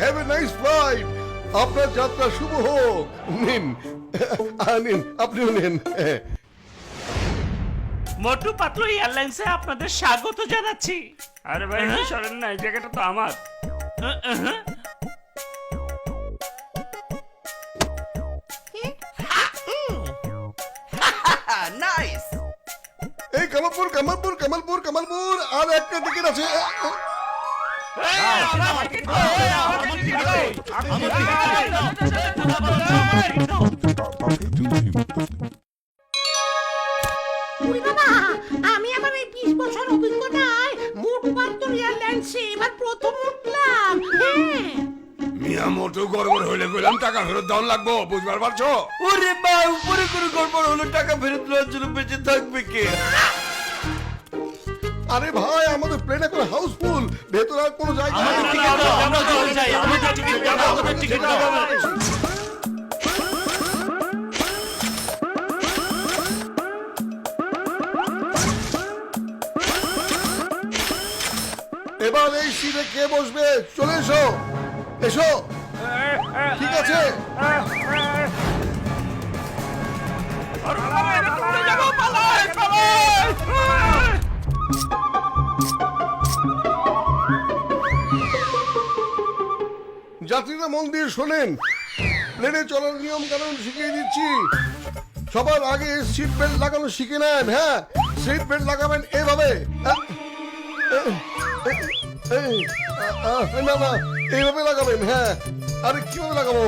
Have a nice flight আপনার যাত্রা শুভ হোক। নিন। নিন। আপনিও নিন। মোটু পাতলু এয়ারলাইন্সে আপনাদের স্বাগত জানাচ্ছি। আরে ভাই হ্যাঁ? সরেন না এই জায়গাটা তো আমার। Ah, ah, nice. এই কামালপুর কামালপুর কামালপুর কামালপুর। আর একটা টিকিট আছে। উই বাবা আমি আমার এই বিশ বছর অভিজ্ঞতায় মোট বাহাত্তর এয়ারলাইন্সে এবার প্রথম উঠলাম। হ্যাঁ। মিয়া মোটু গড়বড় হইলে কইলাম টাকা ফেরত দাও লাগবো বুঝবার পারছ? ওরে বা উপরে করে গড়বড় হলো টাকা ফেরত দেওয়ার জন্য বেঁচে থাকবে কে? আরে ভাই আমাদের প্লেন এখন হাউসফুল ভেতরে আর কোনো জায়গা এবার এই সিটে কে বসবে? চলে এসো। এসো। ঠিক আছে? যাত্রীরা মন দিয়ে শোনেন। প্লেনে চলার নিয়ম কানুন শিখিয়ে দিচ্ছি। সবার আগে সিট বেল্ট লাগানো শিখে নেন হ্যাঁ? সিট বেল্ট লাগাবেন এভাবে। না না এইভাবে লাগাবেন হ্যাঁ। আরে, কীভাবে লাগাবো?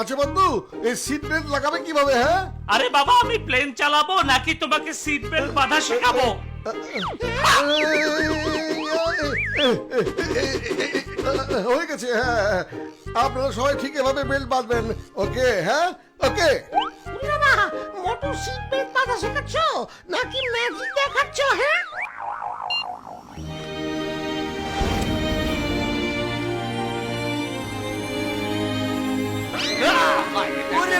আচ্ছা বন্ধু, এই সিট বেল্ট লাগাবে কীভাবে হ্যাঁ? আরে বাবা, আমি প্লেন চালাবো নাকি তোমাকে সিট বেল্ট বাঁধা শেখাবো? হয়ে গেছে হ্যাঁ আপনারা সবাই ঠিক এভাবে বেল্ট বাঁধবেন ওকে হ্যাঁ ওকে উই বাবা মোটর সিট বেল্ট বাঁধা শেখাচ্ছ নাকি ম্যাজিক দেখাচ্ছ হ্যাঁ ওরে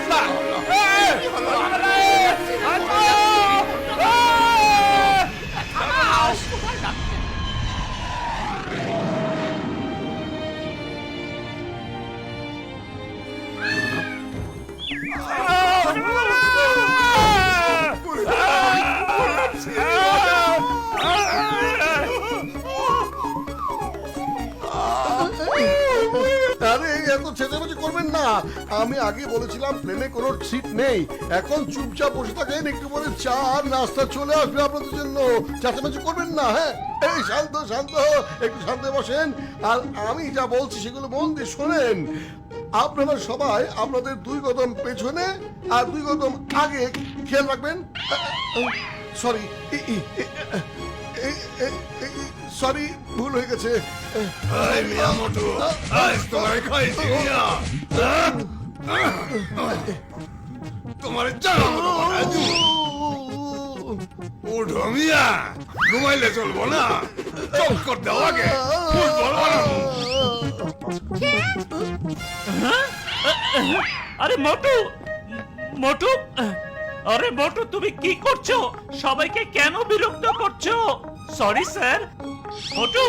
আমি আগে বলেছিলাম প্লেনে কোনো সিট নেই। এখন চুপচাপ বসে থাকেন, একটু পরে চা আর নাস্তা চলে আসবে আপনাদের জন্য। চেঁচামেচি করবেন না হ্যাঁ? এই শান্ত শান্ত, একটু শান্ত বসেন। আর আমি যা বলছি সেগুলো মন দিয়ে শোনেন। আপনারা সবাই আপনাদের দুই কদম পেছনে আর দুই কদম আগে খেয়াল রাখবেন। সরি সরি ভুল হয়ে গেছে। তোমার। উঠো মিয়া ঘুমাইলে চলবো না। চক্কর দাও আগে ফুটবল বানাবো আরে মোটু মোটু আরে মোটু তুমি কি করছ? সবাইকে কেন বিরক্ত করছ? সরি স্যার মোটু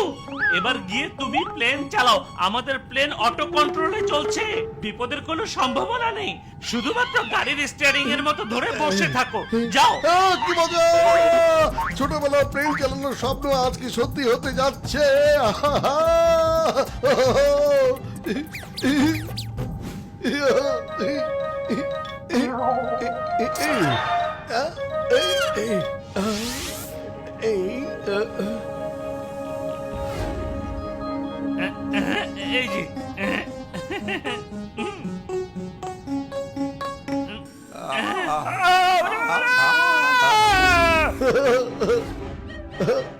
এবার গিয়ে তুমি প্লেন চালাও আমাদের প্লেন অটো কন্ট্রোলে চলছে বিপদের কোনো সম্ভাবনা নেই শুধুমাত্র গাড়ির স্টিয়ারিং এর মতো ধরে বসে থাকো যাও আহ, কি ছোটবেলা প্লেন চালানোর স্বপ্ন আজ কি সত্যি হতে যাচ্ছে আহা! এই যে ওরে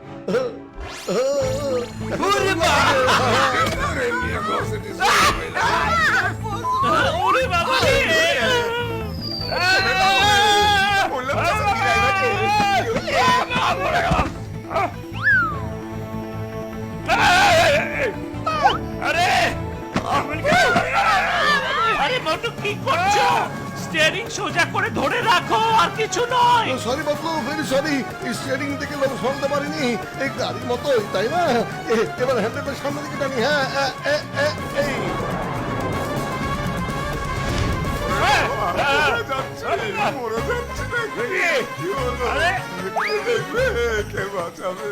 সোজা করে ধরে রাখো আর কিছু নয় সরি বাবু ভেরি সরি স্টিয়ারিং থেকে লোক সরাতে পারিনি এই গাড়ির মতোই তাই না এ- এবার হ্যান্ডেলের সামনে দিকে টানি হ্যাঁ এ, এ, এ, এই? কে বাঁচাবে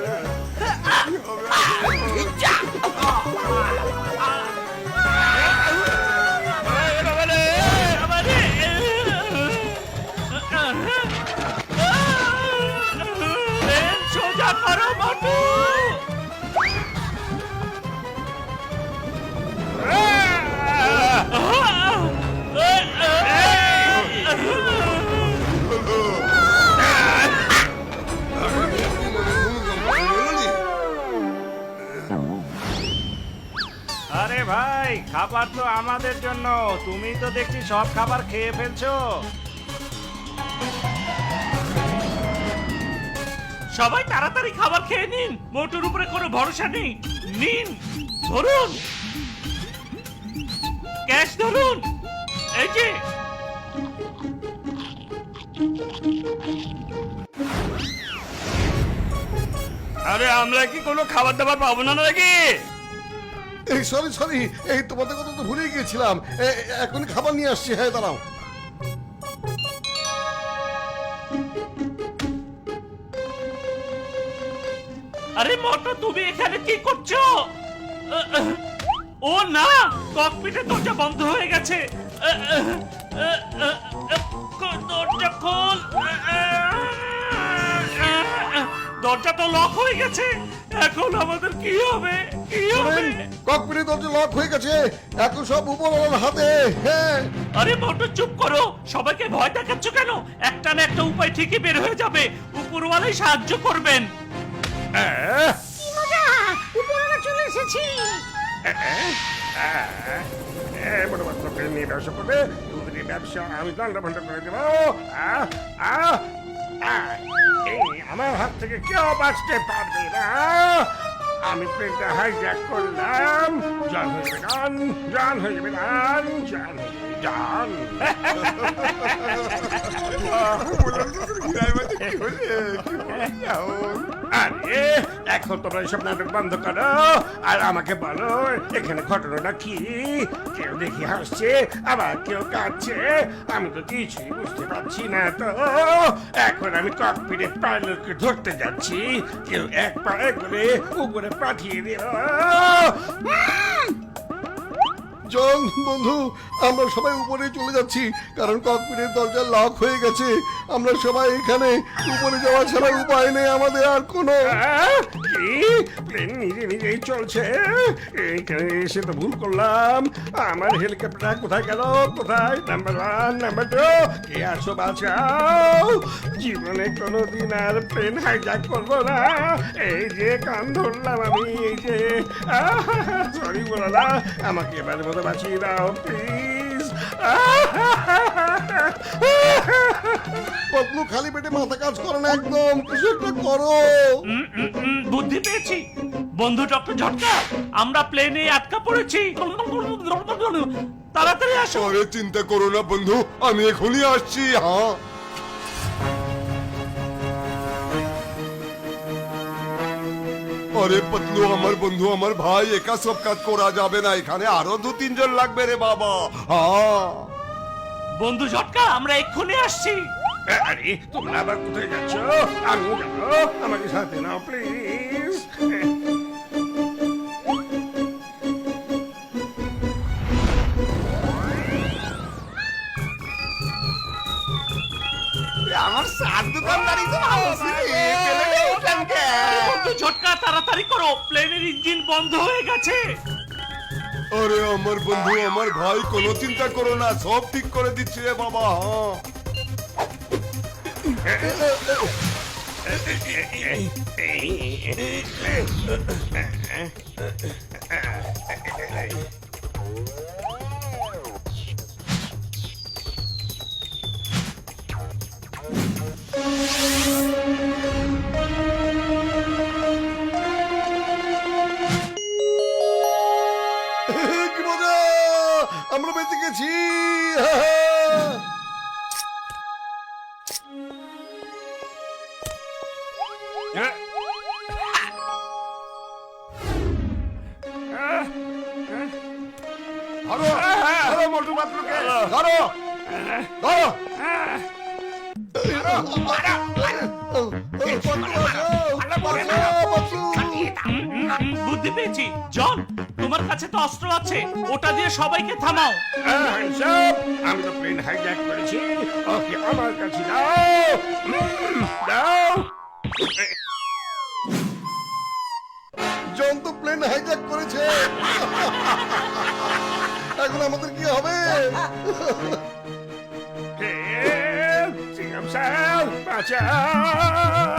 খাবার তো আমাদের জন্য। তুমি তো দেখছি সব খাবার খেয়ে ফেলছো। সবাই তাড়াতাড়ি খাবার খেয়ে নিন। মোটর উপরে কোনো ভরসা নেই। নিন, ধরুন। ক্যাশ ধরুন। এই যে। আরে, আমরা কি কোনো খাবার দাবার পাবো না নাকি? এই সরি সরি এই, তোমাদের কথা তো ভুলে গিয়েছিলাম। এ- এ- খাবার নিয়ে আসছি। হ্যাঁ দাঁড়াও। আরে মোটু তুমি এখানে কি করছ? ও, না ককপিটের দরজা বন্ধ হয়ে গেছে। দরজা খোল। দরজা তো লক হয়ে গেছে। এখন আমাদের কি হবে? কি হবে? ককপিটের দরজা লক হয়ে গেছে। এখন সব উপরওয়ালার হাতে হ্যাঁ। আরে মোটু চুপ করো। সবাইকে ভয় দেখাচ্ছ কেন? একটা না একটা উপায় ঠিকই বের হয়ে যাবে। উপরওয়ালাই সাহায্য করবেন। কি মজা! উপরে চলে এসেছি। বড় বাচ্চাকে নিয়ে ব্যবসা করবে। ব্যবসা আমি দণ্ড ভণ্ড করে দেবো। আহ, আহ, এই, আমার হাত থেকে কেউ বাঁচতে পারবে না। আমি প্লেনটা হাইজ্যাক করলাম। জান হয়ে যাবে গান জান হয়ে যাবে গান জান জান আরে, এখন তোমরা এসব নাটক বন্ধ করো, আর আমাকে বলো, এখানে ঘটনাটা কি? কেউ দেখি হাসছে, আবার কেউ কাঁদছে, আমি তো কিছুই বুঝতে পারছি না তো। এখন আমি ককপিটে পাইলটকে ধরতে যাচ্ছি, কেউ এক পায়ে করে উপরে পাঠিয়ে দিল। জন বন্ধু, আমরা সবাই উপরে চলে যাচ্ছি, কারণ ককপিটের দরজা লক হয়ে গেছে। আমরা সবাই এখানে, উপরে যাওয়া ছাড়া উপায় নেই আমাদের আর কোনো। নিজে নিজেই চলছে? এইখানে এসে তো ভুল করলাম। আমার হেলিকপ্টার কোথায় গেল? কোথায়? নাম্বার ওয়ান নাম্বার টু কে আছো বাঁচাও? জীবনে কোনোদিন আর প্লেন হাইজ্যাক করব না। এই যে কান ধরলাম আমি, এই যে। সরি বলো না আমাকে এবারে মতো বাঁচিয়ে দাও প্লিজ পতলু খালি পেটে মাথা কাজ করে না একদম কিছু একটা করো। বুদ্ধি পেয়েছি। বন্ধু ডক্টর ঝটকা আমরা প্লেনে আটকা পড়েছি। তাড়াতাড়ি আসো। আরে চিন্তা করো না বন্ধু আমি এখনই আসছি হ্যাঁ। আরে পতলু আমার বন্ধু আমার ভাই একা সব কাজ করা যাবে না এখানে আরও দু তিনজন লাগবে রে বাবা। বন্ধু ঝটকা আমরা এক্ষুনি আসছি। আরে তোমরা আবার কোথায় যাচ্ছ? আমি আমাকে সাথে নাও প্লিজ। আমার সাত দোকানদারি তো ভালো আরে বন্ধু ঝটকা তাড়াতাড়ি করো। প্লেনের ইঞ্জিন বন্ধ হয়ে গেছে। আরে আমার বন্ধু আমার ভাই কোনো চিন্তা করো না সব ঠিক করে দিচ্ছি রে বাবা কি মজা ধরো ধরো মোটু পাতলুকে ধরো। ধরো। বুদ্ধি পেয়েছি। জন তোমার কাছে তো অস্ত্র আছে। ওটা দিয়ে সবাইকে থামাও। হ্যান্ডসাপ আমি তো প্লেন হাইজ্যাক করেছি। ওকে আমার কাছে দাও। দাও। জন তো প্লেন হাইজ্যাক করেছে। এখন আমাদের কি হবে সিংহাম স্যার বাঁচান